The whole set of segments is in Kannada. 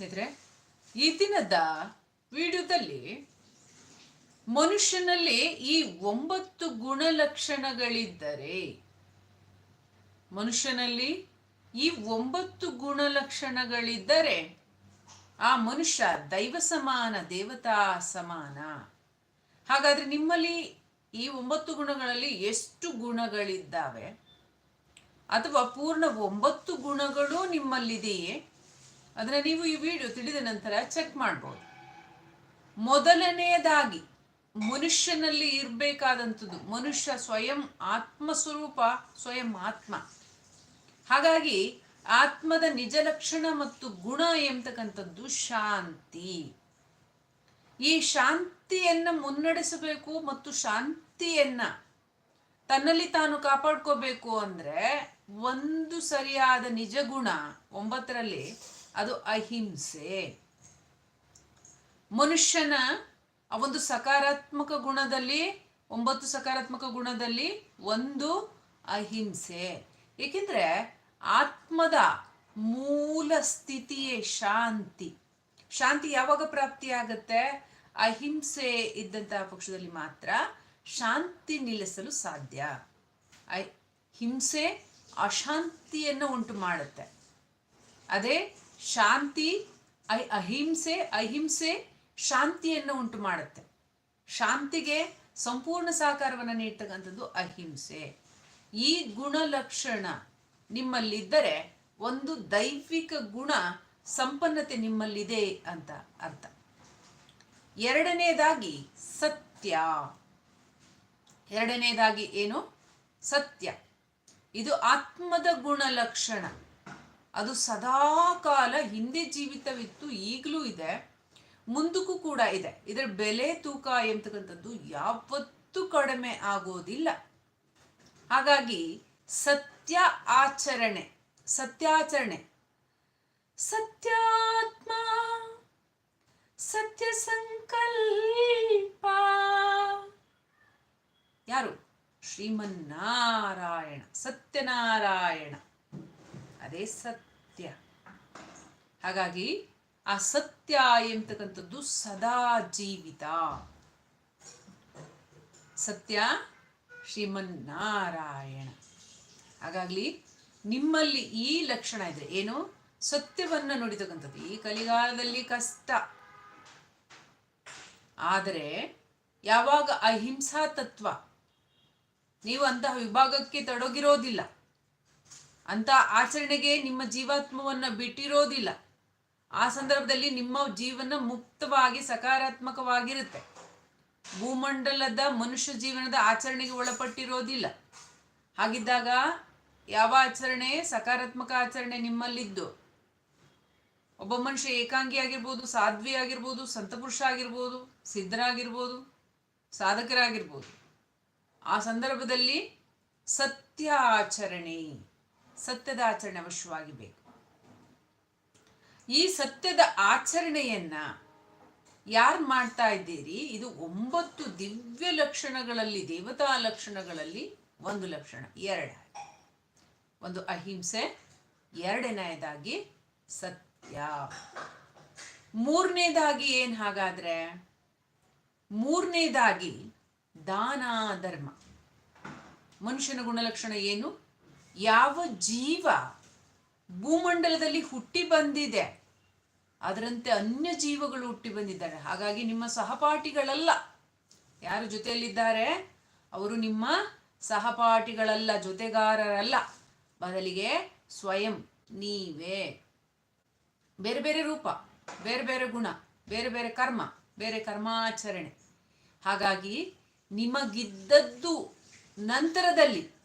ಸ್ನೇಹಿತರೆ, ಈ ದಿನದ ವಿಡಿಯೋದಲ್ಲಿ ಮನುಷ್ಯನಲ್ಲಿ ಈ ಒಂಬತ್ತು ಗುಣಲಕ್ಷಣಗಳಿದ್ದರೆ, ಮನುಷ್ಯನಲ್ಲಿ ಈ ಒಂಬತ್ತು ಗುಣಲಕ್ಷಣಗಳಿದ್ದರೆ ಆ ಮನುಷ್ಯ ದೈವ ಸಮಾನ, ದೇವತಾ ಸಮಾನ. ಹಾಗಾದ್ರೆ ನಿಮ್ಮಲ್ಲಿ ಈ ಒಂಬತ್ತು ಗುಣಗಳಲ್ಲಿ ಎಷ್ಟು ಗುಣಗಳಿದ್ದಾವೆ? ಅಥವಾ ಪೂರ್ಣ ಒಂಬತ್ತು ಗುಣಗಳು ನಿಮ್ಮಲ್ಲಿದೆಯೇ? ಅದನ್ನ ನೀವು ಈ ವಿಡಿಯೋ ತಿಳಿದ ನಂತರ ಚೆಕ್ ಮಾಡ್ಬೋದು. ಮೊದಲನೆಯದಾಗಿ ಮನುಷ್ಯನಲ್ಲಿ ಇರಬೇಕಾದಂಥದ್ದು, ಮನುಷ್ಯ ಸ್ವಯಂ ಆತ್ಮ ಸ್ವರೂಪ ಸ್ವಯಂ ಆತ್ಮ. ಹಾಗಾಗಿ ಆತ್ಮದ ನಿಜ ಲಕ್ಷಣ ಮತ್ತು ಗುಣ ಎಂಬತಕ್ಕಂಥದ್ದು ಶಾಂತಿ. ಈ ಶಾಂತಿಯನ್ನ ಮುನ್ನಡೆಸಬೇಕು ಮತ್ತು ಶಾಂತಿಯನ್ನ ತನ್ನಲ್ಲಿ ತಾನು ಕಾಪಾಡ್ಕೋಬೇಕು ಅಂದ್ರೆ ಒಂದು ಸರಿಯಾದ ನಿಜ ಗುಣ ಒಂಬತ್ತರಲ್ಲಿ ಅದು ಅಹಿಂಸೆ. ಮನುಷ್ಯನ ಆ ಒಂದು ಸಕಾರಾತ್ಮಕ ಗುಣದಲ್ಲಿ, ಒಂಬತ್ತು ಸಕಾರಾತ್ಮಕ ಗುಣದಲ್ಲಿ ಒಂದು ಅಹಿಂಸೆ. ಏಕೆಂದ್ರೆ ಆತ್ಮದ ಮೂಲ ಸ್ಥಿತಿಯೇ ಶಾಂತಿ. ಶಾಂತಿ ಯಾವಾಗ ಪ್ರಾಪ್ತಿಯಾಗತ್ತೆ? ಅಹಿಂಸೆ ಇದ್ದಂತಹ ಪಕ್ಷದಲ್ಲಿ ಮಾತ್ರ ಶಾಂತಿ ನಿಲ್ಲಿಸಲು ಸಾಧ್ಯ. ಹಿಂಸೆ ಅಶಾಂತಿಯನ್ನು ಉಂಟು ಮಾಡುತ್ತೆ. ಅದೇ ಶಾಂತಿ ಐ ಅಹಿಂಸೆ ಅಹಿಂಸೆ ಶಾಂತಿಯನ್ನು ಉಂಟು ಮಾಡುತ್ತೆ. ಶಾಂತಿಗೆ ಸಂಪೂರ್ಣ ಸಹಕಾರವನ್ನು ನೀಡ್ತಕ್ಕಂಥದ್ದು ಅಹಿಂಸೆ. ಈ ಗುಣಲಕ್ಷಣ ನಿಮ್ಮಲ್ಲಿದ್ದರೆ ಒಂದು ದೈವಿಕ ಗುಣ ಸಂಪನ್ನತೆ ನಿಮ್ಮಲ್ಲಿದೆ ಅಂತ ಅರ್ಥ. ಎರಡನೇದಾಗಿ ಸತ್ಯ. ಎರಡನೇದಾಗಿ ಏನು? ಸತ್ಯ. ಇದು ಆತ್ಮದ ಗುಣಲಕ್ಷಣ. ಅದು ಸದಾಕಾಲ ಹಿಂದೆ ಜೀವಿತವಿತ್ತು, ಈಗಲೂ ಇದೆ, ಮುಂದಕ್ಕೂ ಕೂಡ ಇದೆ. ಇದರ ಬೆಲೆ ತೂಕ ಎಂತಕ್ಕಂಥದ್ದು ಯಾವತ್ತೂ ಕಡಿಮೆ ಆಗೋದಿಲ್ಲ. ಹಾಗಾಗಿ ಸತ್ಯ ಆಚರಣೆ, ಸತ್ಯಾಚರಣೆ, ಸತ್ಯಾತ್ಮ, ಸತ್ಯ ಸಂಕಲ್ಪ. ಯಾರು? ಶ್ರೀಮನ್ನಾರಾಯಣ, ಸತ್ಯನಾರಾಯಣ. ಅದೇ ಸತ್ಯ. ಹಾಗಾಗಿ ಆ ಸತ್ಯ ಎಂತಕ್ಕಂಥದ್ದು ಸದಾ ಜೀವಿತ. ಸತ್ಯ ಶ್ರೀಮನ್ನಾರಾಯಣ. ಹಾಗಾಗ್ಲಿ ನಿಮ್ಮಲ್ಲಿ ಈ ಲಕ್ಷಣ ಇದೆ ಏನು? ಸತ್ಯವನ್ನ ನುಡಿತಕ್ಕಂಥದ್ದು. ಈ ಕಲಿಗಾಲದಲ್ಲಿ ಕಷ್ಟ. ಆದರೆ ಯಾವಾಗ ಅಹಿಂಸಾ ತತ್ವ? ನೀವು ಅಂತಹ ವಿಭಾಗಕ್ಕೆ ತೊಡಗಿರೋದಿಲ್ಲ. ಅಂತ ಆಚರಣೆಗೆ ನಿಮ್ಮ ಜೀವಾತ್ಮವನ್ನ ಬಿಟ್ಟಿರೋದಿಲ್ಲ. ಆ ಸಂದರ್ಭದಲ್ಲಿ ನಿಮ್ಮ ಜೀವನ ಮುಕ್ತವಾಗಿ, ಸಕಾರಾತ್ಮಕವಾಗಿರುತ್ತೆ. ಭೂಮಂಡಲದ ಮನುಷ್ಯ ಜೀವನದ ಆಚರಣೆಗೆ ಒಳಪಟ್ಟಿರೋದಿಲ್ಲ. ಹಾಗಿದ್ದಾಗ ಯಾವ ಆಚರಣೆ? ಸಕಾರಾತ್ಮಕ ಆಚರಣೆ ನಿಮ್ಮಲ್ಲಿದ್ದು. ಒಬ್ಬ ಮನುಷ್ಯ ಏಕಾಂಗಿ ಆಗಿರ್ಬೋದು, ಸಾಧ್ವಿ ಆಗಿರ್ಬೋದು ಸಂತಪುರುಷ ಆಗಿರ್ಬೋದು ಸಿದ್ಧರಾಗಿರ್ಬೋದು ಸಾಧಕರಾಗಿರ್ಬೋದು. ಆ ಸಂದರ್ಭದಲ್ಲಿ ಸತ್ಯ ಆಚರಣೆ. ಸತ್ಯದ ಆಚರಣೆ ಅವಶ್ಯವಾಗಿ ಬೇಕು. ಈ ಸತ್ಯದ ಆಚರಣೆಯನ್ನ ಯಾರು ಮಾಡ್ತಾ ಇದ್ದೀರಿ? ಇದು ಒಂಬತ್ತು ದಿವ್ಯ ಲಕ್ಷಣಗಳಲ್ಲಿ, ದೇವತಾ ಲಕ್ಷಣಗಳಲ್ಲಿ ಒಂದು ಲಕ್ಷಣ, ಎರಡ. ಒಂದು ಅಹಿಂಸೆ ಎರಡನೆಯದಾಗಿ ಸತ್ಯ. ಮೂರನೇದಾಗಿ ಏನು ಹಾಗಾದ್ರೆ? ಮೂರನೇದಾಗಿ ದಾನ ಧರ್ಮ ಮನುಷ್ಯನ ಗುಣಲಕ್ಷಣ ಏನು? ಯಾವ ಜೀವ ಭೂಮಂಡಲದಲ್ಲಿ ಹುಟ್ಟಿ ಬಂದಿದೆ, ಅದರಂತೆ ಅನ್ಯ ಜೀವಗಳು ಹುಟ್ಟಿ ಬಂದಿದ್ದಾರೆ. ಹಾಗಾಗಿ ನಿಮ್ಮ ಸಹಪಾಠಿಗಳಲ್ಲ. ಯಾರು ಜೊತೆಯಲ್ಲಿದ್ದಾರೆ? ಅವರು ನಿಮ್ಮ ಸಹಪಾಠಿಗಳಲ್ಲ, ಜೊತೆಗಾರರಲ್ಲ. ಬದಲಿಗೆ ಸ್ವಯಂ ನೀವೇ. ಬೇರೆ ಬೇರೆ ರೂಪ, ಬೇರೆ ಬೇರೆ ಗುಣ, ಬೇರೆ ಬೇರೆ ಕರ್ಮ, ಬೇರೆ ಕರ್ಮಾಚರಣೆ. ಹಾಗಾಗಿ ನಿಮಗಿದ್ದದ್ದು ನಂತರದಲ್ಲಿ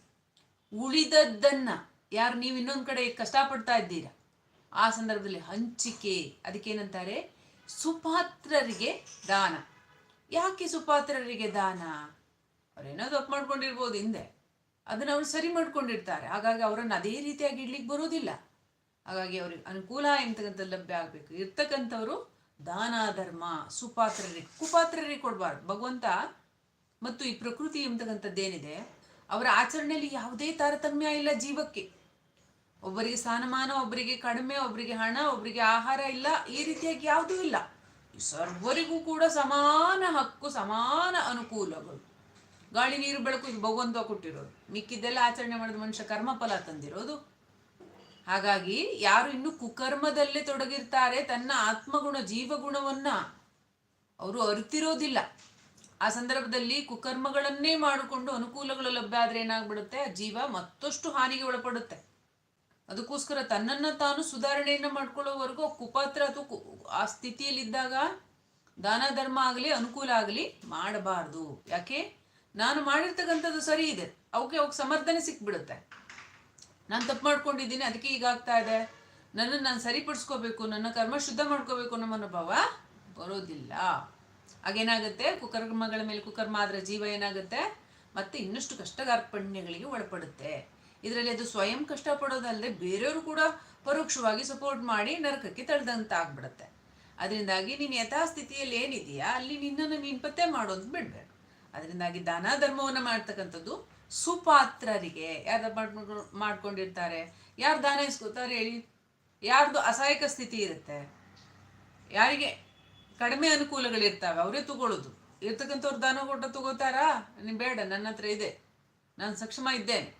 ಉಳಿದದ್ದನ್ನ ಯಾರು ನೀವು ಇನ್ನೊಂದು ಕಡೆ ಕಷ್ಟಪಡ್ತಾ ಇದ್ದೀರಾ? ಆ ಸಂದರ್ಭದಲ್ಲಿ ಹಂಚಿಕೆ, ಅದಕ್ಕೇನಂತಾರೆ? ಸುಪಾತ್ರರಿಗೆ ದಾನ. ಯಾಕೆ ಸುಪಾತ್ರರಿಗೆ ದಾನ? ಅವ್ರೇನೋ ತಪ್ಪು ಮಾಡ್ಕೊಂಡಿರ್ಬೋದು ಹಿಂದೆ. ಅದನ್ನ ಅವ್ರು ಸರಿ ಮಾಡ್ಕೊಂಡಿರ್ತಾರೆ. ಹಾಗಾಗಿ ಅವರನ್ನು ಅದೇ ರೀತಿಯಾಗಿ ಇಡ್ಲಿಕ್ಕೆ ಬರೋದಿಲ್ಲ. ಹಾಗಾಗಿ ಅವ್ರಿಗೆ ಅನುಕೂಲ ಎಂತಕ್ಕಂಥ ಲಭ್ಯ ಆಗಬೇಕು. ಇರ್ತಕ್ಕಂಥವ್ರು ದಾನ ಧರ್ಮ ಸುಪಾತ್ರರಿಗೆ, ಕುಪಾತ್ರರಿಗೆ ಕೊಡಬಾರ್ದು. ಭಗವಂತ ಮತ್ತು ಈ ಪ್ರಕೃತಿ ಎಂಬತಕ್ಕಂಥದ್ದೇನಿದೆ ಅವರ ಆಚರಣೆಯಲ್ಲಿ ಯಾವುದೇ ತಾರತಮ್ಯ ಇಲ್ಲ ಜೀವಕ್ಕೆ. ಒಬ್ಬರಿಗೆ ಸ್ಥಾನಮಾನ ಒಬ್ಬರಿಗೆ ಕಡಿಮೆ, ಒಬ್ಬರಿಗೆ ಹಣ, ಒಬ್ಬರಿಗೆ ಆಹಾರ ಇಲ್ಲ, ಈ ರೀತಿಯಾಗಿ ಯಾವುದೂ ಇಲ್ಲ. ಸರ್ವರಿಗೂ ಕೂಡ ಸಮಾನ ಹಕ್ಕು, ಸಮಾನ ಅನುಕೂಲಗಳು. ಗಾಳಿ, ನೀರು, ಬೆಳಕು ಇದು ಭಗವಂತ ಕೊಟ್ಟಿರೋದು. ಮಿಕ್ಕಿದ್ದೆಲ್ಲ ಆಚರಣೆ ಮಾಡಿದ ಮನುಷ್ಯ ಕರ್ಮಫಲ ತಂದಿರೋದು. ಹಾಗಾಗಿ ಯಾರು ಇನ್ನು ಕುಕರ್ಮದಲ್ಲೇ ತೊಡಗಿರ್ತಾರೆ, ತನ್ನ ಆತ್ಮಗುಣ, ಜೀವಗುಣವನ್ನ ಅವರು ಅರಿತಿರೋದಿಲ್ಲ. ಆ ಸಂದರ್ಭದಲ್ಲಿ ಕುಕರ್ಮಗಳನ್ನೇ ಮಾಡಿಕೊಂಡು ಅನುಕೂಲಗಳು ಲಭ್ಯ ಆದ್ರೆ ಏನಾಗ್ಬಿಡುತ್ತೆ? ಆ ಜೀವ ಮತ್ತಷ್ಟು ಹಾನಿಗೆ ಒಳಪಡುತ್ತೆ. ಅದಕ್ಕೋಸ್ಕರ ತನ್ನನ್ನು ತಾನು ಸುಧಾರಣೆಯನ್ನು ಮಾಡ್ಕೊಳ್ಳೋವರೆಗೂ ಕುಪಾತ್ರ ಅಥವಾ ಆ ಸ್ಥಿತಿಯಲ್ಲಿದ್ದಾಗ ದಾನ ಧರ್ಮ ಆಗಲಿ, ಅನುಕೂಲ ಆಗಲಿ ಮಾಡಬಾರ್ದು. ಯಾಕೆ? ನಾನು ಮಾಡಿರ್ತಕ್ಕಂಥದ್ದು ಸರಿ ಇದೆ. ಅವಕ್ಕೆ ಅವಕ್ಕೆ ಸಮರ್ಥನೆ ಸಿಕ್ಬಿಡುತ್ತೆ. ನಾನು ತಪ್ಪು ಮಾಡ್ಕೊಂಡಿದ್ದೀನಿ, ಅದಕ್ಕೆ ಈಗಾಗ್ತಾ ಇದೆ. ನನ್ನನ್ನು ನಾನು ಸರಿಪಡಿಸ್ಕೋಬೇಕು, ನನ್ನ ಕರ್ಮ ಶುದ್ಧ ಮಾಡ್ಕೋಬೇಕು ಅನ್ನೋ ಮನೋಭಾವ ಬರೋದಿಲ್ಲ. ಆಗೇನಾಗುತ್ತೆ? ಕುಕರ್ಮಗಳ ಮೇಲೆ ಕುಕರ್ಮ ಆದ್ರೆ ಜೀವ ಏನಾಗುತ್ತೆ? ಮತ್ತೆ ಇನ್ನಷ್ಟು ಕಷ್ಟಗಾರ್ಪಣ್ಯಗಳಿಗೆ ಒಳಪಡುತ್ತೆ. ಇದರಲ್ಲಿ ಅದು ಸ್ವಯಂ ಕಷ್ಟಪಡೋದಲ್ಲದೆ ಬೇರೆಯವರು ಕೂಡ ಪರೋಕ್ಷವಾಗಿ ಸಪೋರ್ಟ್ ಮಾಡಿ ನರಕಕ್ಕೆ ತಳ್ದಂತ ಆಗ್ಬಿಡುತ್ತೆ ಅದರಿಂದಾಗಿ ನೀನು ಯಥಾಸ್ಥಿತಿಯಲ್ಲಿ ಏನಿದೆಯಾ? ಅಲ್ಲಿ ನಿನ್ನನ್ನು ನೀನು ಪತ್ತೆ ಮಾಡೋದು ಬಿಡಬೇಕು. ಅದರಿಂದಾಗಿ ದಾನ ಧರ್ಮವನ್ನು ಮಾಡ್ತಕ್ಕಂಥದ್ದು ಸುಪಾತ್ರರಿಗೆ. ಯಾರು ಮಾಡ್ಕೊಂಡು, ಮಾಡ್ಕೊಂಡಿರ್ತಾರೆ. ಯಾರು ದಾನ ಇಸ್ಕೋತಾರೆ ಹೇಳಿ? ಯಾರ್ದು ಅಸಹಾಯಕ ಸ್ಥಿತಿ ಇರುತ್ತೆ? ಯಾರಿಗೆ ಕಡಿಮೆ ಅನುಕೂಲಗಳಿರ್ತಾವೆ, ಅವರೇ ತಗೊಳ್ಳೋದು ಇರ್ತಕ್ಕಂಥವ್ರು ದಾನ ಕೊಟ್ಟ ತಗೋತಾರಾ? ನೀನು ಬೇಡ, ನನ್ನ ಹತ್ರ ಇದೆ. ನಾನು ಸಕ್ಷಮ ಇದ್ದೇನೆ.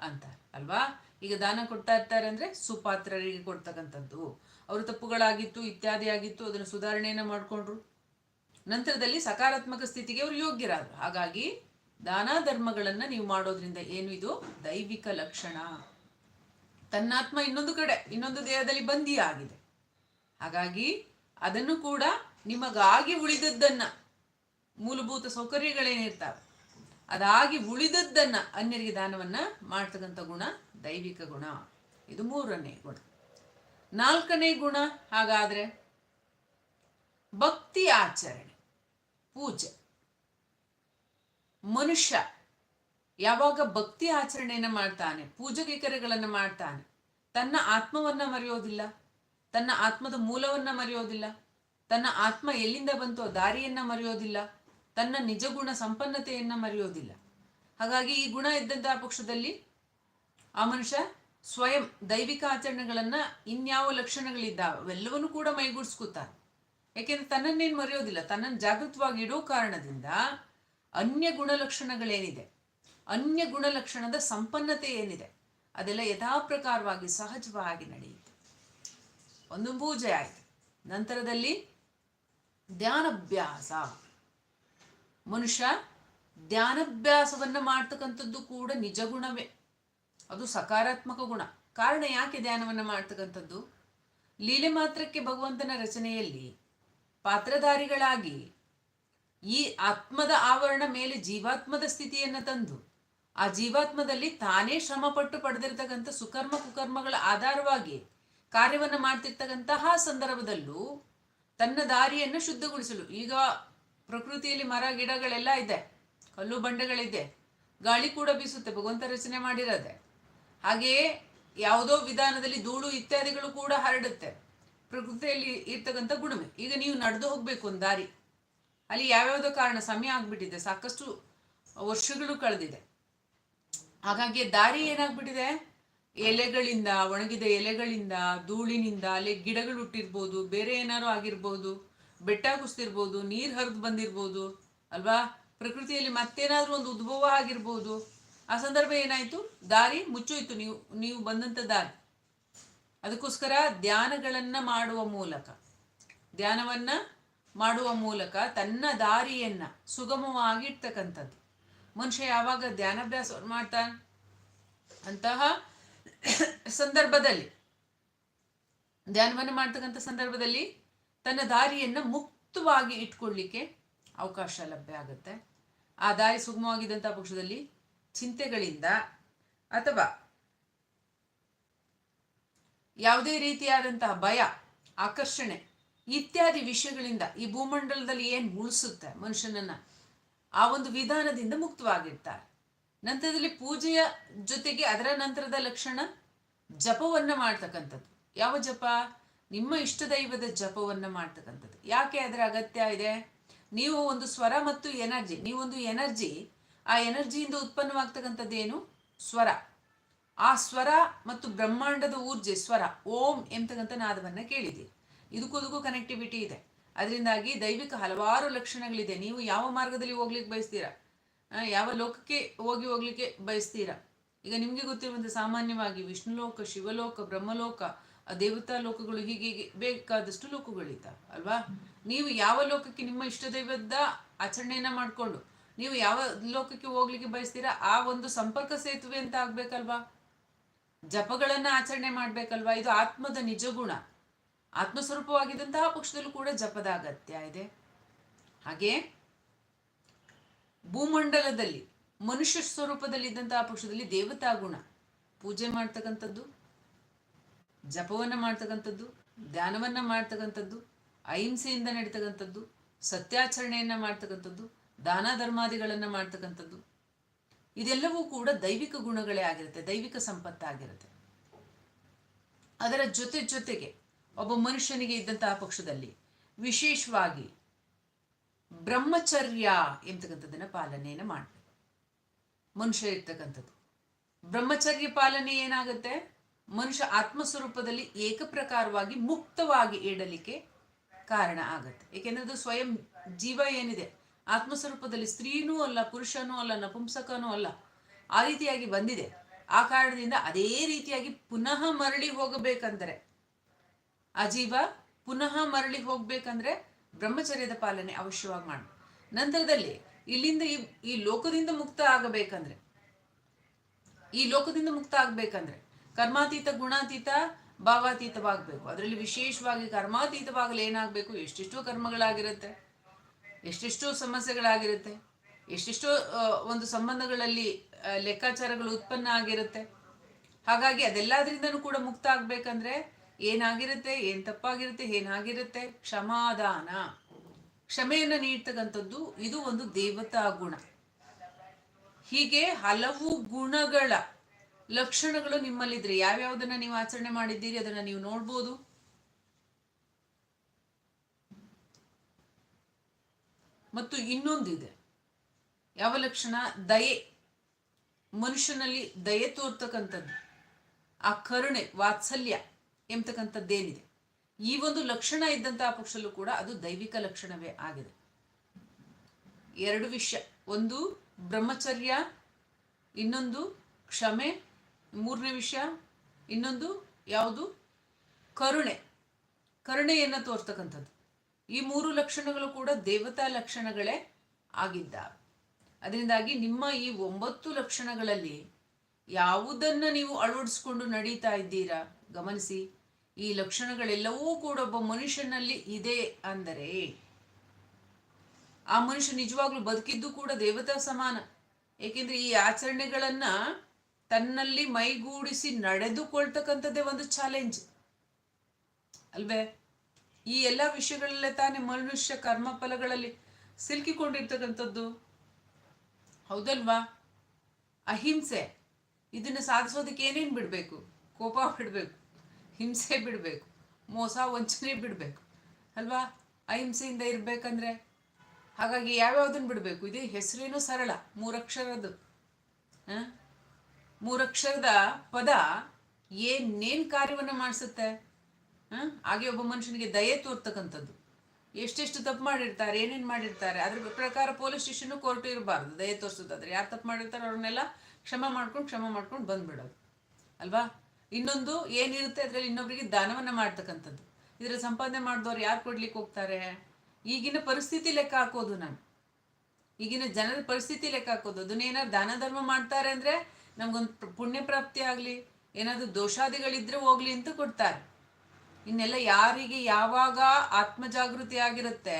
ಅಂತ. ಅಲ್ವಾ? ಈಗ ದಾನ ಕೊಡ್ತಾ ಇರ್ತಾರೆ ಅಂದರೆ ಸುಪಾತ್ರರಿಗೆ ಕೊಡ್ತಕ್ಕಂಥದ್ದು. ಅವ್ರ ತಪ್ಪುಗಳಾಗಿತ್ತು, ಇತ್ಯಾದಿ ಆಗಿತ್ತು, ಅದನ್ನು ಸುಧಾರಣೆಯನ್ನು ಮಾಡಿಕೊಂಡ್ರು. ನಂತರದಲ್ಲಿ ಸಕಾರಾತ್ಮಕ ಸ್ಥಿತಿಗೆ ಅವರು ಯೋಗ್ಯರಾದರು. ಹಾಗಾಗಿ ದಾನ ಧರ್ಮಗಳನ್ನು ನೀವು ಮಾಡೋದ್ರಿಂದ ಏನು ಇದು? ದೈವಿಕ ಲಕ್ಷಣ. ತನ್ನಾತ್ಮ ಇನ್ನೊಂದು ಕಡೆ, ಇನ್ನೊಂದು ದೇಹದಲ್ಲಿ ಬಂದಿ ಆಗಿದೆ ಹಾಗಾಗಿ ಅದನ್ನು ಕೂಡ ನಿಮಗಾಗಿ ಉಳಿದದ್ದನ್ನ ಮೂಲಭೂತ ಸೌಕರ್ಯಗಳೇನಿರ್ತಾವೆ ಅದಾಗಿ ಉಳಿದದ್ದನ್ನ ಅನ್ಯರಿಗೆ ದಾನವನ್ನ ಮಾಡ್ತಕ್ಕಂಥ ಗುಣ ದೈವಿಕ ಗುಣ. ಇದು ಮೂರನೇ ಗುಣ. ನಾಲ್ಕನೇ ಗುಣ ಹಾಗಾದ್ರೆ ಭಕ್ತಿ ಆಚರಣೆ, ಪೂಜೆ. ಮನುಷ್ಯ ಯಾವಾಗ ಭಕ್ತಿ ಆಚರಣೆಯನ್ನು ಮಾಡ್ತಾನೆ ಪೂಜೆಗಿಕರೆಗಳನ್ನು ಮಾಡ್ತಾನೆ, ತನ್ನ ಆತ್ಮವನ್ನ ಮರೆಯೋದಿಲ್ಲ. ತನ್ನ ಆತ್ಮದ ಮೂಲವನ್ನ ಮರೆಯೋದಿಲ್ಲ. ತನ್ನ ಆತ್ಮ ಎಲ್ಲಿಂದ ಬಂತೋ ದಾರಿಯನ್ನ ಮರೆಯೋದಿಲ್ಲ. ತನ್ನ ನಿಜಗುಣ ಸಂಪನ್ನತೆಯನ್ನ ಮರೆಯೋದಿಲ್ಲ. ಹಾಗಾಗಿ ಈ ಗುಣ ಇದ್ದಂತಹ ಪಕ್ಷದಲ್ಲಿ ಆ ಮನುಷ್ಯ ಸ್ವಯಂ ದೈವಿಕ ಆಚರಣೆಗಳನ್ನ ಇನ್ಯಾವ ಲಕ್ಷಣಗಳಿದ್ದ ಅವೆಲ್ಲವನ್ನೂ ಕೂಡ ಮೈಗೂಡಿಸ್ಕೊತಾನೆ. ಯಾಕೆಂದ್ರೆ ತನ್ನನ್ನೇನು ಮರೆಯೋದಿಲ್ಲ. ತನ್ನನ್ನು ಜಾಗೃತವಾಗಿ ಇಡೋ ಕಾರಣದಿಂದ ಅನ್ಯ ಗುಣಲಕ್ಷಣಗಳೇನಿದೆ ಅನ್ಯ ಗುಣಲಕ್ಷಣದ ಸಂಪನ್ನತೆ ಏನಿದೆ, ಅದೆಲ್ಲ ಯಥಾಪ್ರಕಾರವಾಗಿ ಸಹಜವಾಗಿ ನಡೆಯುತ್ತೆ. ಒಂದು ಪೂಜೆ ಆಯಿತು. ನಂತರದಲ್ಲಿ ಧ್ಯಾನಭ್ಯಾಸ. ಮನುಷ್ಯ ಧ್ಯಾನಭ್ಯಾಸವನ್ನು ಮಾಡ್ತಕ್ಕಂಥದ್ದು ಕೂಡ ನಿಜ ಗುಣವೇ. ಅದು ಸಕಾರಾತ್ಮಕ ಗುಣ. ಕಾರಣ ಯಾಕೆ ಧ್ಯಾನವನ್ನು ಮಾಡ್ತಕ್ಕಂಥದ್ದು? ಲೀಲೆ ಮಾತ್ರಕ್ಕೆ ಭಗವಂತನ ರಚನೆಯಲ್ಲಿ ಪಾತ್ರಧಾರಿಗಳಾಗಿ ಈ ಆತ್ಮದ ಆವರಣ ಮೇಲೆ ಜೀವಾತ್ಮದ ಸ್ಥಿತಿಯನ್ನು ತಂದು, ಆ ಜೀವಾತ್ಮದಲ್ಲಿ ತಾನೇ ಶ್ರಮಪಟ್ಟು ಪಡೆದಿರತಕ್ಕಂಥ ಸುಕರ್ಮ ಕುಕರ್ಮಗಳ ಆಧಾರವಾಗಿ ಕಾರ್ಯವನ್ನ ಮಾಡ್ತಿರ್ತಕ್ಕಂತಹ ಸಂದರ್ಭದಲ್ಲೂ ತನ್ನ ದಾರಿಯನ್ನು ಶುದ್ಧಗೊಳಿಸಲು, ಈಗ ಪ್ರಕೃತಿಯಲ್ಲಿ ಮರ, ಗಿಡಗಳೆಲ್ಲ ಇದೆ, ಕಲ್ಲು ಬಂಡೆಗಳಿದೆ, ಗಾಳಿ ಕೂಡ ಬೀಸುತ್ತೆ, ಭಗವಂತ ರಚನೆ ಮಾಡಿರೋದೆ. ಹಾಗೆಯೇ ಯಾವುದೋ ವಿಧಾನದಲ್ಲಿ ಧೂಳು ಇತ್ಯಾದಿಗಳು ಕೂಡ ಹರಡುತ್ತೆ, ಪ್ರಕೃತಿಯಲ್ಲಿ ಇರ್ತಕ್ಕಂಥ ಗುಣಮೆ ಈಗ ನೀವು ನಡೆದು ಹೋಗ್ಬೇಕು ಒಂದು ದಾರಿ. ಅಲ್ಲಿ ಯಾವ್ಯಾವುದೋ ಕಾರಣ, ಸಮಯ ಆಗ್ಬಿಟ್ಟಿದೆ, ಸಾಕಷ್ಟು ವರ್ಷಗಳು ಕಳೆದಿದೆ. ಹಾಗಾಗಿ ದಾರಿ ಏನಾಗ್ಬಿಟ್ಟಿದೆ? ಎಲೆಗಳಿಂದ, ಒಣಗಿದ ಎಲೆಗಳಿಂದ, ಧೂಳಿನಿಂದ ಅಲ್ಲಿ ಗಿಡಗಳು ಹುಟ್ಟಿರ್ಬೋದು, ಬೇರೆ ಏನಾರು ಆಗಿರ್ಬೋದು, ಬೆಟ್ಟ ಕುಸ್ತಿರ್ಬೋದು ನೀರು ಹರಿದು ಬಂದಿರ್ಬೋದು, ಅಲ್ವಾ? ಪ್ರಕೃತಿಯಲ್ಲಿ ಮತ್ತೇನಾದ್ರೂ ಒಂದು ಉದ್ಭವ ಆಗಿರ್ಬೋದು. ಆ ಸಂದರ್ಭ ಏನಾಯ್ತು? ದಾರಿ ಮುಚ್ಚೋಯ್ತು. ನೀವು ನೀವು ಬಂದಂತ ದಾರಿ. ಅದಕ್ಕೋಸ್ಕರ ಧ್ಯಾನಗಳನ್ನ ಮಾಡುವ ಮೂಲಕ. ಧ್ಯಾನವನ್ನ ಮಾಡುವ ಮೂಲಕ ತನ್ನ ದಾರಿಯನ್ನ ಸುಗಮವಾಗಿ ಇಡ್ತಕ್ಕಂಥದ್ದು ಮನುಷ್ಯ ಯಾವಾಗ ಧ್ಯಾನಾಭ್ಯಾಸವನ್ನು ಮಾಡ್ತಾನೆ? ಅಂತಹ ಸಂದರ್ಭದಲ್ಲಿ, ಧ್ಯಾನವನ್ನು ಮಾಡ್ತಕ್ಕಂಥ ಸಂದರ್ಭದಲ್ಲಿ ತನ್ನ ದಾರಿಯನ್ನು ಮುಕ್ತವಾಗಿ ಇಟ್ಕೊಳ್ಳಿಕ್ಕೆ ಅವಕಾಶ ಲಭ್ಯ ಆಗುತ್ತೆ. ಆ ದಾರಿ ಸುಗಮವಾಗಿದ್ದಂಥ ಪಕ್ಷದಲ್ಲಿ ಚಿಂತೆಗಳಿಂದ ಅಥವಾ ಯಾವುದೇ ರೀತಿಯಾದಂತಹ ಭಯ, ಆಕರ್ಷಣೆ ಇತ್ಯಾದಿ ವಿಷಯಗಳಿಂದ ಈ ಭೂಮಂಡಲದಲ್ಲಿ ಏನು ಮುಳಿಸುತ್ತೆ ಮನುಷ್ಯನನ್ನ ಆ ಒಂದು ವಿಧಾನದಿಂದ ಮುಕ್ತವಾಗಿರ್ತಾರೆ ನಂತರದಲ್ಲಿ ಪೂಜೆಯ ಜೊತೆಗೆ ಅದರ ನಂತರದ ಲಕ್ಷಣ ಜಪವನ್ನ ಮಾಡ್ತಕ್ಕಂಥದ್ದು. ಯಾವ ಜಪ? ನಿಮ್ಮ ಇಷ್ಟ ದೈವದ ಜಪವನ್ನ ಮಾಡ್ತಕ್ಕಂಥದ್ದು. ಯಾಕೆ ಅದರ ಅಗತ್ಯ ಇದೆ? ನೀವು ಒಂದು ಸ್ವರ ಮತ್ತು ಎನರ್ಜಿ ನೀವೊಂದು ಎನರ್ಜಿ, ಆ ಎನರ್ಜಿಯಿಂದ ಉತ್ಪನ್ನವಾಗ್ತಕ್ಕಂಥದ್ದೇನು? ಸ್ವರ. ಆ ಸ್ವರ ಮತ್ತು ಬ್ರಹ್ಮಾಂಡದ ಊರ್ಜೆ, ಸ್ವರ, ಓಂ ಎಂತಕ್ಕಂಥ ನಾದವನ್ನ ಕೇಳಿದ್ದೀರಿ. ಇದಕ್ಕೂ ಅದಕ್ಕೂ ಕನೆಕ್ಟಿವಿಟಿ ಇದೆ. ಅದರಿಂದಾಗಿ ದೈವಿಕ ಹಲವಾರು ಲಕ್ಷಣಗಳಿದೆ. ನೀವು ಯಾವ ಮಾರ್ಗದಲ್ಲಿ ಹೋಗ್ಲಿಕ್ಕೆ ಬಯಸ್ತೀರಾ? ಯಾವ ಲೋಕಕ್ಕೆ ಹೋಗಿ ಹೋಗ್ಲಿಕ್ಕೆ ಬಯಸ್ತೀರಾ? ಈಗ ನಿಮಗೆ ಗೊತ್ತಿರುವಂತೆ ಸಾಮಾನ್ಯವಾಗಿ ವಿಷ್ಣುಲೋಕ, ಶಿವಲೋಕ, ಬ್ರಹ್ಮಲೋಕ, ಆ ದೇವತಾ ಲೋಕಗಳು ಹೀಗೆ ಬೇಕಾದಷ್ಟು ಲೋಕಗಳಿತ ಅಲ್ವಾ? ನೀವು ಯಾವ ಲೋಕಕ್ಕೆ ನಿಮ್ಮ ಇಷ್ಟ ದೈವದ ಆಚರಣೆಯನ್ನ ಮಾಡಿಕೊಂಡು, ನೀವು ಯಾವ ಲೋಕಕ್ಕೆ ಹೋಗ್ಲಿಕ್ಕೆ ಬಯಸ್ತೀರಾ? ಆ ಒಂದು ಸಂಪರ್ಕ ಸೇತುವೆ ಅಂತ ಆಗ್ಬೇಕಲ್ವಾ? ಜಪಗಳನ್ನ ಆಚರಣೆ ಮಾಡ್ಬೇಕಲ್ವಾ? ಇದು ಆತ್ಮದ ನಿಜ ಗುಣ ಆತ್ಮಸ್ವರೂಪವಾಗಿದ್ದಂತಹ ಪಕ್ಷದಲ್ಲೂ ಕೂಡ ಜಪದ ಅಗತ್ಯ ಇದೆ. ಹಾಗೆ ಭೂಮಂಡಲದಲ್ಲಿ, ಮನುಷ್ಯ ಸ್ವರೂಪದಲ್ಲಿದ್ದಂತಹ ಪಕ್ಷದಲ್ಲಿ ದೇವತಾ ಗುಣ. ಪೂಜೆ ಮಾಡ್ತಕ್ಕಂಥದ್ದು, ಜಪವನ್ನ ಮಾಡ್ತಕ್ಕಂಥದ್ದು, ಧ್ಯಾನವನ್ನ ಮಾಡ್ತಕ್ಕಂಥದ್ದು, ಅಹಿಂಸೆಯಿಂದ ನಡೀತಕ್ಕಂಥದ್ದು, ಸತ್ಯಾಚರಣೆಯನ್ನ ಮಾಡ್ತಕ್ಕಂಥದ್ದು, ದಾನ ಧರ್ಮಾದಿಗಳನ್ನ ಮಾಡ್ತಕ್ಕಂಥದ್ದು. ಇದೆಲ್ಲವೂ ಕೂಡ ದೈವಿಕ ಗುಣಗಳೇ ಆಗಿರುತ್ತೆ, ದೈವಿಕ ಸಂಪತ್ತಾಗಿರುತ್ತೆ. ಅದರ ಜೊತೆ ಜೊತೆಗೆ ಒಬ್ಬ ಮನುಷ್ಯನಿಗೆ ಇದ್ದಂತಹ ಪಕ್ಷದಲ್ಲಿ ವಿಶೇಷವಾಗಿ ಬ್ರಹ್ಮಚರ್ಯ ಎಂತಕ್ಕಂಥದ್ದನ್ನು ಪಾಲನೆಯನ್ನು ಮಾಡಬೇಕು. ಮನುಷ್ಯ ಇರ್ತಕ್ಕಂಥದ್ದು. ಬ್ರಹ್ಮಚರ್ಯ ಪಾಲನೆ ಏನಾಗುತ್ತೆ? ಮನುಷ್ಯ ಆತ್ಮಸ್ವರೂಪದಲ್ಲಿ ಏಕಪ್ರಕಾರವಾಗಿ ಮುಕ್ತವಾಗಿ ಇಡಲಿಕ್ಕೆ ಕಾರಣ ಆಗುತ್ತೆ. ಏಕೆಂದ್ರೆ ಅದು ಸ್ವಯಂ ಜೀವ ಏನಿದೆ? ಆತ್ಮಸ್ವರೂಪದಲ್ಲಿ ಸ್ತ್ರೀನೂ ಅಲ್ಲ, ಪುರುಷನೂ ಅಲ್ಲ, ನಪುಂಸಕನೂ ಅಲ್ಲ. ಆ ರೀತಿಯಾಗಿ ಬಂದಿದೆ. ಆ ಕಾರಣದಿಂದ ಅದೇ ರೀತಿಯಾಗಿ ಪುನಃ ಮರಳಿ ಹೋಗಬೇಕಂದ್ರೆ, ಆ ಜೀವ ಪುನಃ ಮರಳಿ ಹೋಗ್ಬೇಕಂದ್ರೆ ಬ್ರಹ್ಮಚರ್ಯದ ಪಾಲನೆ ಅವಶ್ಯವಾಗಿ ಮಾಡು. ನಂತರದಲ್ಲಿ ಇಲ್ಲಿಂದ ಈ ಈ ಲೋಕದಿಂದ ಮುಕ್ತ ಆಗಬೇಕಂದ್ರೆ, ಈ ಲೋಕದಿಂದ ಮುಕ್ತ ಆಗ್ಬೇಕಂದ್ರೆ ಕರ್ಮಾತೀತ, ಗುಣಾತೀತ, ಭಾವಾತೀತವಾಗಬೇಕು. ಅದರಲ್ಲಿ ವಿಶೇಷವಾಗಿ ಕರ್ಮಾತೀತವಾಗಲು ಏನಾಗಬೇಕು? ಎಷ್ಟೆಷ್ಟೋ ಕರ್ಮಗಳಾಗಿರುತ್ತೆ, ಎಷ್ಟೆಷ್ಟೋ ಸಮಸ್ಯೆಗಳಾಗಿರುತ್ತೆ, ಎಷ್ಟೆಷ್ಟೋ ಒಂದು ಸಂಬಂಧಗಳಲ್ಲಿ ಲೆಕ್ಕಾಚಾರಗಳು ಉತ್ಪನ್ನ ಆಗಿರುತ್ತೆ. ಹಾಗಾಗಿ ಅದೆಲ್ಲದರಿಂದನೂ ಕೂಡ ಮುಕ್ತ ಆಗ್ಬೇಕಂದ್ರೆ ಏನಾಗಿರುತ್ತೆ, ಏನ್ ತಪ್ಪಾಗಿರುತ್ತೆ, ಏನಾಗಿರುತ್ತೆ? ಕ್ಷಮಾದಾನ. ಕ್ಷಮೆಯನ್ನು ನೀಡ್ತಕ್ಕಂಥದ್ದು ಇದು ಒಂದು ದೇವತಾ ಗುಣ. ಹೀಗೆ ಹಲವು ಗುಣಗಳ ಲಕ್ಷಣಗಳು ನಿಮ್ಮಲ್ಲಿದ್ರೆ. ಯಾವ್ಯಾವುದನ್ನ ನೀವು ಆಚರಣೆ ಮಾಡಿದ್ದೀರಿ, ಅದನ್ನ ನೀವು ನೋಡ್ಬೋದು. ಮತ್ತು ಇನ್ನೊಂದಿದೆ. ಯಾವ ಲಕ್ಷಣ? ದಯೆ. ಮನುಷ್ಯನಲ್ಲಿ ದಯೆ ತೋರ್ತಕ್ಕಂಥದ್ದು. ಆ ಕರುಣೆ, ವಾತ್ಸಲ್ಯ. ಎಂಬತಕ್ಕಂಥದ್ದೇನಿದೆ. ಈ ಒಂದು ಲಕ್ಷಣ ಇದ್ದಂತಹ ಪಕ್ಷಲ್ಲೂ ಕೂಡ ಅದು ದೈವಿಕ ಲಕ್ಷಣವೇ ಆಗಿದೆ. ಎರಡು ವಿಷಯ. ಒಂದು, ಬ್ರಹ್ಮಚರ್ಯ. ಇನ್ನೊಂದು, ಕ್ಷಮೆ. ಮೂರನೇ ವಿಷಯ. ಇನ್ನೊಂದು, ಯಾವುದು? ಕರುಣೆ. ಕರುಣೆಯನ್ನು ತೋರ್ತಕ್ಕಂಥದ್ದು. ಈ ಮೂರು ಲಕ್ಷಣಗಳು ಕೂಡ ದೇವತಾ ಲಕ್ಷಣಗಳೇ ಆಗಿದ್ದಾವೆ ಅದರಿಂದಾಗಿ ನಿಮ್ಮ ಈ ಒಂಬತ್ತು ಲಕ್ಷಣಗಳಲ್ಲಿ ಯಾವುದನ್ನ ನೀವು ಅಳವಡಿಸ್ಕೊಂಡು ನಡೀತಾ ಇದ್ದೀರಾ? ಗಮನಿಸಿ, ಈ ಲಕ್ಷಣಗಳೆಲ್ಲವೂ ಕೂಡ ಒಬ್ಬ ಮನುಷ್ಯನಲ್ಲಿ ಇದೆ ಅಂದರೆ, ಆ ಮನುಷ್ಯ ನಿಜವಾಗ್ಲೂ ಬದುಕಿದ್ದು ಕೂಡ ದೇವತಾ ಸಮಾನ. ಏಕೆಂದ್ರೆ ಈ ಆಚರಣೆಗಳನ್ನ ತನ್ನಲ್ಲಿ ಮೈಗೂಡಿಸಿ ನಡೆದುಕೊಳ್ತಕ್ಕಂಥದ್ದೇ ಒಂದು ಚಾಲೆಂಜ್. ಅಲ್ವೇ? ಈ ಎಲ್ಲ ವಿಷಯಗಳಲ್ಲೇ ತಾನೇ ಮನುಷ್ಯ ಕರ್ಮ ಫಲಗಳಲ್ಲಿ ಸಿಲುಕಿಕೊಂಡಿರ್ತಕ್ಕಂಥದ್ದು. ಹೌದಲ್ವಾ? ಅಹಿಂಸೆ. ಇದನ್ನ ಸಾಧಿಸೋದಕ್ಕೆ ಏನೇನು ಬಿಡಬೇಕು? ಕೋಪ ಬಿಡಬೇಕು, ಹಿಂಸೆ ಬಿಡಬೇಕು, ಮೋಸ, ವಂಚನೆ ಬಿಡಬೇಕು, ಅಲ್ವಾ? ಅಹಿಂಸೆಯಿಂದ ಇರಬೇಕಂದ್ರೆ ಹಾಗಾಗಿ ಯಾವ್ಯಾವುದನ್ನು ಬಿಡಬೇಕು? ಇದು ಹೆಸರೇನು ಸರಳ, ಮೂರಕ್ಷರದ್ದು. ಮೂರಕ್ಷರದ ಪದ ಏನೇನು ಕಾರ್ಯವನ್ನ ಮಾಡಿಸುತ್ತೆ? ಹಾಗೆ ಒಬ್ಬ ಮನುಷ್ಯನಿಗೆ ದಯೆ ತೋರ್ತಕ್ಕಂಥದ್ದು. ಎಷ್ಟೆಷ್ಟು ತಪ್ಪು ಮಾಡಿರ್ತಾರೆ, ಏನೇನು ಮಾಡಿರ್ತಾರೆ, ಅದ್ರ ಪ್ರಕಾರ ಪೊಲೀಸ್ ಸ್ಟೇಷನ್ ಕೋರ್ಟ್ ಇರಬಾರ್ದು, ದಯೆ ತೋರಿಸೋದಾದ್ರೆ. ಯಾರು ತಪ್ಪು ಮಾಡಿರ್ತಾರೆ ಅವ್ರನ್ನೆಲ್ಲ ಕ್ಷಮ ಮಾಡ್ಕೊಂಡು ಕ್ಷಮ ಮಾಡ್ಕೊಂಡು ಬಂದ್ಬಿಡೋದು. ಅಲ್ವಾ? ಇನ್ನೊಂದು ಏನಿರುತ್ತೆ ಅದ್ರಲ್ಲಿ ಇನ್ನೊಬ್ಬರಿಗೆ ದಾನವನ್ನ ಮಾಡ್ತಕ್ಕಂಥದ್ದು. ಇದ್ರ ಸಂಪಾದನೆ ಮಾಡಿದವ್ರು ಯಾರು ಕೊಡ್ಲಿಕ್ಕೆ ಹೋಗ್ತಾರೆ? ಈಗಿನ ಪರಿಸ್ಥಿತಿ ಲೆಕ್ಕ ಹಾಕೋದು ನಾನು. ಈಗಿನ ಜನರ ಪರಿಸ್ಥಿತಿ ಲೆಕ್ಕ ಹಾಕೋದು. ಅದನ್ನೇನಾದ್ರು ದಾನ ಧರ್ಮ ಮಾಡ್ತಾರೆ ಅಂದ್ರೆ ನಮ್ಗೊಂದು ಪುಣ್ಯ ಪ್ರಾಪ್ತಿ ಆಗ್ಲಿ, ಏನಾದ್ರು ದೋಷಾದಿಗಳಿದ್ರೆ ಹೋಗ್ಲಿ ಅಂತ ಕೊಡ್ತಾರೆ. ಇನ್ನೆಲ್ಲ ಯಾರಿಗೆ ಯಾವಾಗ ಆತ್ಮ ಜಾಗೃತಿ ಆಗಿರುತ್ತೆ,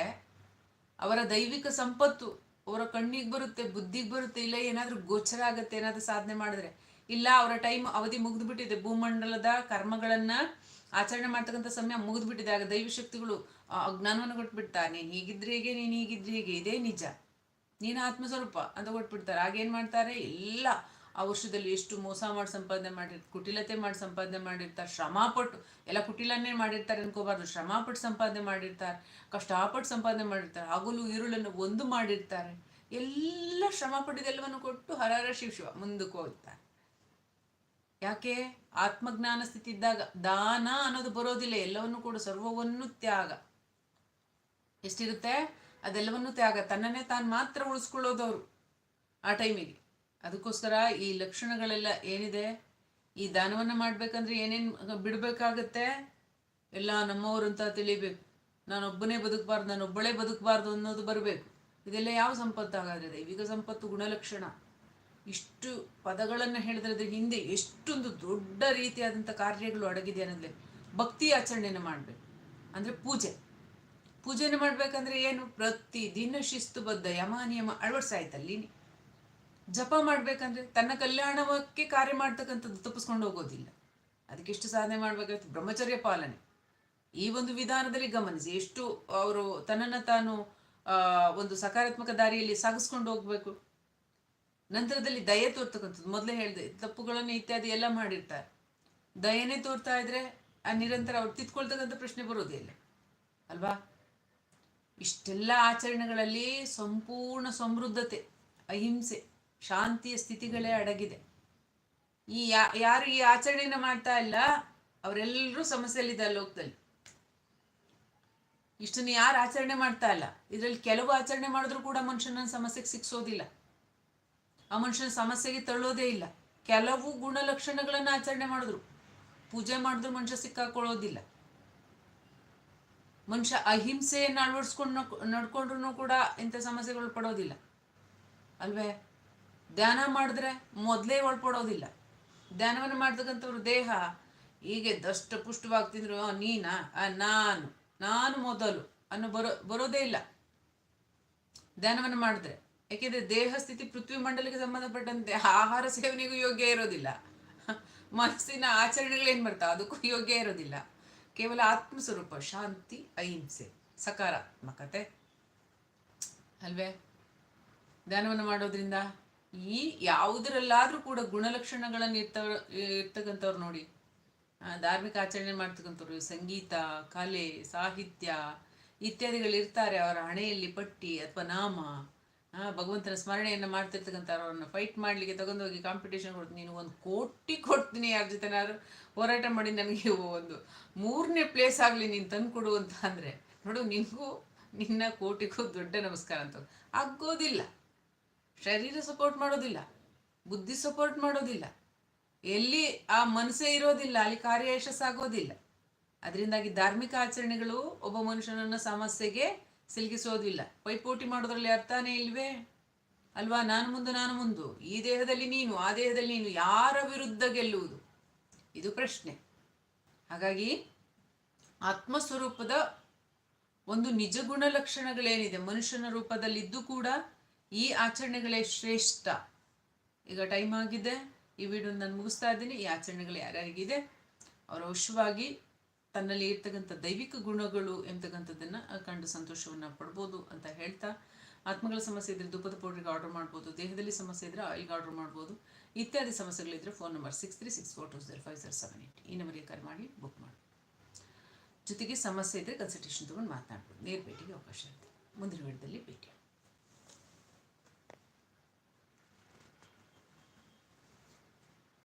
ಅವರ ದೈವಿಕ ಸಂಪತ್ತು, ಅವರ ಕಣ್ಣಿಗೆ ಬರುತ್ತೆ, ಬುದ್ಧಿಗೆ ಬರುತ್ತೆ, ಇಲ್ಲ ಏನಾದ್ರೂ ಗೋಚರ ಆಗುತ್ತೆ, ಏನಾದ್ರೂ ಸಾಧನೆ ಮಾಡಿದ್ರೆ ಇಲ್ಲ, ಅವರ ಟೈಮ್ ಅವಧಿ ಮುಗಿದ್ಬಿಟ್ಟಿದೆ. ಭೂಮಂಡಲದ ಕರ್ಮಗಳನ್ನ ಆಚರಣೆ ಮಾಡ್ತಕ್ಕಂಥ ಸಮಯ ಮುಗಿದ್ಬಿಟ್ಟಿದೆ. ಆಗ ದೈವ ಶಕ್ತಿಗಳು ಅಜ್ಞಾನವನ್ನು ಕೊಟ್ಬಿಡ್ತಾರೆ ನೀನ್ ಹೀಗಿದ್ರೆ ಹೇಗೆ, ನೀನು ಹೀಗಿದ್ರೆ ಹೇಗೆ? ಇದೇ ನಿಜ. ನೀನು ಆತ್ಮಸ್ವರೂಪ ಅಂತ ಕೊಟ್ಬಿಡ್ತಾರೆ. ಆಗೇನ್ ಮಾಡ್ತಾರೆ? ಎಲ್ಲ ಆ ವರ್ಷದಲ್ಲಿ ಎಷ್ಟು ಮೋಸ ಮಾಡಿ ಸಂಪಾದನೆ ಮಾಡಿರ್ತಾರೆ ಕುಟಿಲತೆ ಮಾಡಿ ಸಂಪಾದನೆ ಮಾಡಿರ್ತಾರೆ. ಶ್ರಮಪಟ್ಟು, ಎಲ್ಲ ಕುಟಿಲನ್ನೇ ಮಾಡಿರ್ತಾರೆ ಅನ್ಕೋಬಾರ್ದು. ಶ್ರಮಪಟ್ಟು ಸಂಪಾದನೆ ಮಾಡಿರ್ತಾರೆ. ಕಷ್ಟಪಟ್ಟು ಸಂಪಾದನೆ ಮಾಡಿರ್ತಾರೆ. ಹಗಲು ಈರುಳನ್ನು ಒಂದು ಮಾಡಿರ್ತಾರೆ. ಎಲ್ಲ ಶ್ರಮ ಪಟ್ಟಿದೆಲ್ಲವನ್ನು ಕೊಟ್ಟು ಹರಹರ ಶಿವ ಶಿವ ಮುಂದಕ್ಕೆ ಹೋಗ್ತಾರೆ. ಯಾಕೆ? ಆತ್ಮಜ್ಞಾನ ಸ್ಥಿತಿ ಇದ್ದಾಗ ದಾನ ಅನ್ನೋದು ಬರೋದಿಲ್ಲ, ಎಲ್ಲವನ್ನು ಕೂಡ, ಸರ್ವವನ್ನು ತ್ಯಾಗ. ಎಷ್ಟಿರುತ್ತೆ? ಅದೆಲ್ಲವನ್ನು ತ್ಯಾಗ. ತನ್ನನ್ನೇ ತಾನು ಮಾತ್ರ ಉಳಿಸ್ಕೊಳ್ಳೋದು ಅವರು ಆ ಟೈಮಿಗೆ. ಅದಕ್ಕೋಸ್ಕರ ಈ ಲಕ್ಷಣಗಳೆಲ್ಲ ಏನಿದೆ? ಈ ದಾನವನ್ನು ಮಾಡ್ಬೇಕಂದ್ರೆ ಏನೇನು ಬಿಡಬೇಕಾಗತ್ತೆ? ಎಲ್ಲ ನಮ್ಮವರು ಅಂತ ತಿಳಿಬೇಕು. ನಾನೊಬ್ಬನೇ ಬದುಕಬಾರ್ದು, ನಾನೊಬ್ಬಳೇ ಬದುಕಬಾರ್ದು ಅನ್ನೋದು ಬರಬೇಕು. ಇದೆಲ್ಲ ಯಾವ ಸಂಪತ್ತು ಹಾಗಾದ್ರೆ ದೈವಿಕ ಸಂಪತ್ತು ಗುಣಲಕ್ಷಣ. ಇಷ್ಟು ಪದಗಳನ್ನು ಹೇಳಿದ್ರೆ ಅದ್ರ ಹಿಂದೆ ಎಷ್ಟೊಂದು ದೊಡ್ಡ ರೀತಿಯಾದಂಥ ಕಾರ್ಯಗಳು ಅಡಗಿದೆ ಅನ್ನೋದ್ಲೆ ಭಕ್ತಿ ಆಚರಣೆಯನ್ನು ಮಾಡಬೇಕು. ಅಂದರೆ ಪೂಜೆ. ಪೂಜೆನ ಮಾಡ್ಬೇಕಂದ್ರೆ ಏನು? ಪ್ರತಿ ದಿನ ಶಿಸ್ತುಬದ್ಧ ಯಮ ನಿಯಮ ಅಳವಡಿಸಾಯ್ತಲ್ಲಿ ಜಪ ಮಾಡಬೇಕಂದ್ರೆ ತನ್ನ ಕಲ್ಯಾಣಕ್ಕೆ ಕಾರ್ಯ ಮಾಡ್ತಕ್ಕಂಥದ್ದು ತಪ್ಪಿಸ್ಕೊಂಡು ಹೋಗೋದಿಲ್ಲ. ಅದಕ್ಕೆ ಎಷ್ಟು ಸಾಧನೆ ಮಾಡ್ಬೇಕಾಯ್ತು ಬ್ರಹ್ಮಚರ್ಯ ಪಾಲನೆ. ಈ ಒಂದು ವಿಧಾನದಲ್ಲಿ ಗಮನಿಸಿ. ಎಷ್ಟು ಅವರು ತನ್ನನ್ನು ತಾನು ಒಂದು ಸಕಾರಾತ್ಮಕ ದಾರಿಯಲ್ಲಿ ಸಾಗಿಸ್ಕೊಂಡು ಹೋಗ್ಬೇಕು. ನಂತರದಲ್ಲಿ ದಯೆ ತೋರ್ತಕ್ಕಂಥದ್ದು. ಮೊದಲೇ ಹೇಳಿದೆ, ತಪ್ಪುಗಳನ್ನು ಇತ್ಯಾದಿ ಎಲ್ಲ ಮಾಡಿರ್ತಾರೆ. ದಯೆನೇ ತೋರ್ತಾ ಇದ್ರೆ ಆ ನಿರಂತರ ಅವ್ರು ತಿತ್ಕೊಳ್ತಕ್ಕಂಥ ಪ್ರಶ್ನೆ ಬರೋದೇ ಇಲ್ಲ. ಅಲ್ವಾ? ಇಷ್ಟೆಲ್ಲ ಆಚರಣೆಗಳಲ್ಲಿ ಸಂಪೂರ್ಣ ಸಮೃದ್ಧತೆ, ಅಹಿಂಸೆ, ಶಾಂತಿಯ ಸ್ಥಿತಿಗಳೇ ಅಡಗಿದೆ. ಈ ಯಾರು ಈ ಆಚರಣೆನ ಮಾಡ್ತಾ ಇಲ್ಲ, ಅವರೆಲ್ಲರೂ ಸಮಸ್ಯೆಯಲ್ಲಿದ್ದಾರೆ ಲೋಕದಲ್ಲಿ. ಇಷ್ಟನ್ನು ಯಾರು ಆಚರಣೆ ಮಾಡ್ತಾ ಇಲ್ಲ? ಇದರಲ್ಲಿ ಕೆಲವು ಆಚರಣೆ ಮಾಡಿದ್ರು ಕೂಡ ಮನುಷ್ಯನ ಸಮಸ್ಯೆಗೆ ಸಿಕ್ಸೋದಿಲ್ಲ ಆ ಮನುಷ್ಯನ ಸಮಸ್ಯೆಗೆ ತಳ್ಳೋದೇ ಇಲ್ಲ. ಕೆಲವು ಗುಣಲಕ್ಷಣಗಳನ್ನು ಆಚರಣೆ ಮಾಡಿದ್ರು. ಪೂಜೆ ಮಾಡಿದ್ರು ಮನುಷ್ಯ ಸಿಕ್ಕಾಕೊಳ್ಳೋದಿಲ್ಲ. ಮನುಷ್ಯ ಅಹಿಂಸೆಯನ್ನು ಅಳವಡಿಸ್ಕೊಂಡು ನಡ್ಕೊಂಡ್ರು ಕೂಡ ಇಂಥ ಸಮಸ್ಯೆಗಳು ಪಡೋದಿಲ್ಲ. ಅಲ್ವೇ? ಧ್ಯಾನ ಮಾಡಿದ್ರೆ ಮೊದಲೇ ಒಳಪಡೋದಿಲ್ಲ. ಧ್ಯಾನವನ್ನು ಮಾಡ್ತಕ್ಕಂಥವ್ರ ದೇಹ ಹೀಗೆ ದಷ್ಟ ಪುಷ್ಟವಾಗ್ತಿದ್ರು "ಆ, ನೀನಾ? ನಾನು ನಾನು ಮೊದಲು ಅನ್ನೋ ಬರೋ ಬರೋದೇ ಇಲ್ಲ. ಧ್ಯಾನವನ್ನು ಮಾಡಿದ್ರೆ ಯಾಕೆಂದ್ರೆ ದೇಹ, ಸ್ಥಿತಿ, ಪೃಥ್ವಿ ಮಂಡಲಕ್ಕೆ ಸಂಬಂಧಪಟ್ಟಂತೆ ಆಹಾರ ಸೇವನೆಗೂ ಯೋಗ್ಯ ಇರೋದಿಲ್ಲ. ಮನಸ್ಸಿನ ಆಚರಣೆಗಳೇನು ಬರ್ತಾವೆ? ಅದಕ್ಕೂ ಯೋಗ್ಯ ಇರೋದಿಲ್ಲ. ಕೇವಲ ಆತ್ಮಸ್ವರೂಪ, ಶಾಂತಿ, ಅಹಿಂಸೆ, ಸಕಾರಾತ್ಮಕತೆ. ಅಲ್ವೇ? ಧ್ಯಾನವನ್ನು ಮಾಡೋದ್ರಿಂದ ಈ ಯಾವುದರಲ್ಲಾದ್ರೂ ಕೂಡ ಗುಣಲಕ್ಷಣಗಳನ್ನು ಇರ್ತವ ಇರ್ತಕ್ಕಂಥವ್ರು ನೋಡಿ. ಧಾರ್ಮಿಕ ಆಚರಣೆ ಮಾಡ್ತಕ್ಕಂಥವ್ರು, ಸಂಗೀತ, ಕಲೆ, ಸಾಹಿತ್ಯ ಇತ್ಯಾದಿಗಳು ಇರ್ತಾರೆ ಅವರ ಹಣೆಯಲ್ಲಿ ಪಟ್ಟಿ ಅಥವಾ ನಾಮ. ಭಗವಂತನ ಸ್ಮರಣೆಯನ್ನು ಮಾಡ್ತಿರ್ತಕ್ಕಂಥ ಅವರನ್ನು ಫೈಟ್ ಮಾಡಲಿಕ್ಕೆ ತಗೊಂಡೋಗಿ ಕಾಂಪಿಟೇಷನ್ ಕೊಡ್ತೀನಿ. ನೀನು ಒಂದು ಕೋಟಿ ಕೊಡ್ತೀನಿ ಯಾರ ಜೊತೆನಾದ್ರು ಹೋರಾಟ ಮಾಡಿ ನನಗೆ ಒಂದು ಮೂರನೇ ಪ್ಲೇಸ್ ಆಗಲಿ ನೀನು ತಂದುಕೊಡು ಅಂತ ಅಂದರೆ, ನೋಡು, ನಿನಗೂ ನಿನ್ನ ಕೋಟಿಗೂ ದೊಡ್ಡ ನಮಸ್ಕಾರ ಅಂತ ಆಗೋದಿಲ್ಲ. ಶರೀರ ಸಪೋರ್ಟ್ ಮಾಡೋದಿಲ್ಲ. ಬುದ್ಧಿ ಸಪೋರ್ಟ್ ಮಾಡೋದಿಲ್ಲ. ಎಲ್ಲಿ ಆ ಮನಸ್ಸೇ ಇರೋದಿಲ್ಲ, ಅಲ್ಲಿ ಕಾರ್ಯ ಯಶಸ್ಸಾಗೋದಿಲ್ಲ. ಅದರಿಂದಾಗಿ ಧಾರ್ಮಿಕ ಆಚರಣೆಗಳು ಒಬ್ಬ ಮನುಷ್ಯನನ್ನ ಸಮಸ್ಯೆಗೆ ಸಿಲುಕಿಸೋದಿಲ್ಲ. ಪೈಪೋಟಿ ಮಾಡೋದ್ರಲ್ಲಿ ಅರ್ಥನೇ ಇಲ್ವೇ? ಅಲ್ವಾ? ನಾನು ಮುಂದೆ, ನಾನು ಮುಂದು. ಈ ದೇಹದಲ್ಲಿ ನೀನು, ಆ ದೇಹದಲ್ಲಿ ನೀನು ಯಾರ ವಿರುದ್ಧ ಗೆಲ್ಲುವುದು? ಇದು ಪ್ರಶ್ನೆ. ಹಾಗಾಗಿ ಆತ್ಮಸ್ವರೂಪದ ಒಂದು ನಿಜ ಗುಣಲಕ್ಷಣಗಳೇನಿದೆ ಮನುಷ್ಯನ ರೂಪದಲ್ಲಿದ್ದು ಕೂಡ ಈ ಆಚರಣೆಗಳೇ ಶ್ರೇಷ್ಠ. ಈಗ ಟೈಮ್ ಆಗಿದೆ. ಈ ವಿಡಿಯೋ ನಾನು ಮುಗಿಸ್ತಾ ಇದ್ದೀನಿ. ಈ ಆಚರಣೆಗಳು ಯಾರ್ಯಾರಿಗಿದೆ? ಅವರು ಅವಶ್ಯವಾಗಿ ತನ್ನಲ್ಲಿ ಇರ್ತಕ್ಕಂಥ ದೈವಿಕ ಗುಣಗಳು ಎಂತಕ್ಕಂಥದ್ದನ್ನು ಕಂಡು ಸಂತೋಷವನ್ನು ಪಡ್ಬೋದು ಅಂತ ಹೇಳ್ತಾ, ಆತ್ಮಗಳ ಸಮಸ್ಯೆ ಇದ್ರೆ ಧೂಪದ ಪೌಡ್ರಿಗೆ ಆರ್ಡರ್ ಮಾಡ್ಬೋದು, ದೇಹದಲ್ಲಿ ಸಮಸ್ಯೆ ಇದ್ದರೆ ಆಯಿಲ್ಗೆ ಆರ್ಡರ್ ಮಾಡ್ಬೋದು, ಇತ್ಯಾದಿ ಸಮಸ್ಯೆಗಳಿದ್ರೆ phone number six three six four two zero five zero seven eight ಈ ನಂಬರಿಗೆ ಕರೆ ಮಾಡಿ ಬುಕ್ ಮಾಡಿ. ಜೊತೆಗೆ ಸಮಸ್ಯೆ ಇದ್ದರೆ ಕನ್ಸಲ್ಟೇಷನ್ ತೊಗೊಂಡು ಮಾತನಾಡ್ಬೋದು ನೇರ ಭೇಟಿಗೆ ಅವಕಾಶ ಇರುತ್ತೆ. ಮುಂದಿನ ವಿಡಿಯೋದಲ್ಲಿ ಭೇಟಿ